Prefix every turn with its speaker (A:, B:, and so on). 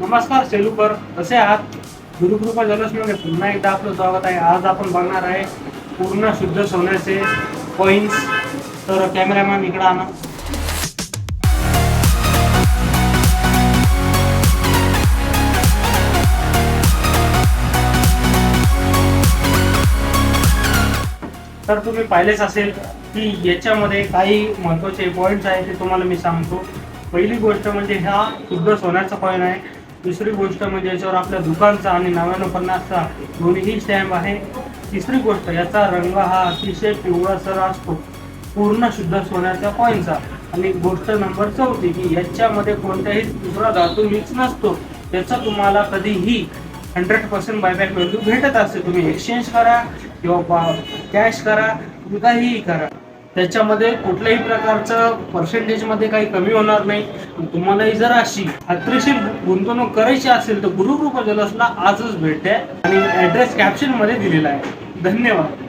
A: नमस्कार सेलूकर कसे आहात. गुरुकृपा जलसमध्ये पुन्हा एकदा आपलं स्वागत आहे. आज आपण बघणार आहे पूर्ण शुद्ध सोन्याचे कॉईन्स तर कॅमेरामॅन इकडं आणा. तर तुम्ही पाहिलेच असेल की याच्यामध्ये काही महत्त्वाचे पॉईंट्स आहेत ते तुम्हाला मी सांगतो. पहिली गोष्ट म्हणजे हा शुद्ध सोन्याचा कॉईन आहे. दुसरी गोष्ट म्हणजे याच्यावर आपल्या दुकानचा आणि नव्याण्णव पन्नासचा दोन्हीही स्टॅम्प आहे. तिसरी गोष्ट याचा रंग हा अतिशय पिवळासर असतो. पूर्ण शुद्ध सोन्याच्या कॉईनचा आणि गोष्ट नंबर चौथी की याच्यामध्ये कोणताही दुसरा धातू मिक्स नसतो. त्याचा तुम्हाला कधीही हंड्रेड पर्सेंट बायबॅक व्हॅल्यू भेटत असते तुम्ही एक्सचेंज करा किंवा कॅश करा तुम्ही काहीही करा. त्याच्यामध्ये कुठल्याही प्रकारचं पर्सेंटेजमध्ये काही कमी होणार नाही. तुम्हालाही जर अशी खात्रीशीर गुंतवणूक करायची असेल तर गुरुकृपा जलसला आजच भेट द्या आणि ॲड्रेस कॅप्शनमध्ये दिलेला आहे. धन्यवाद.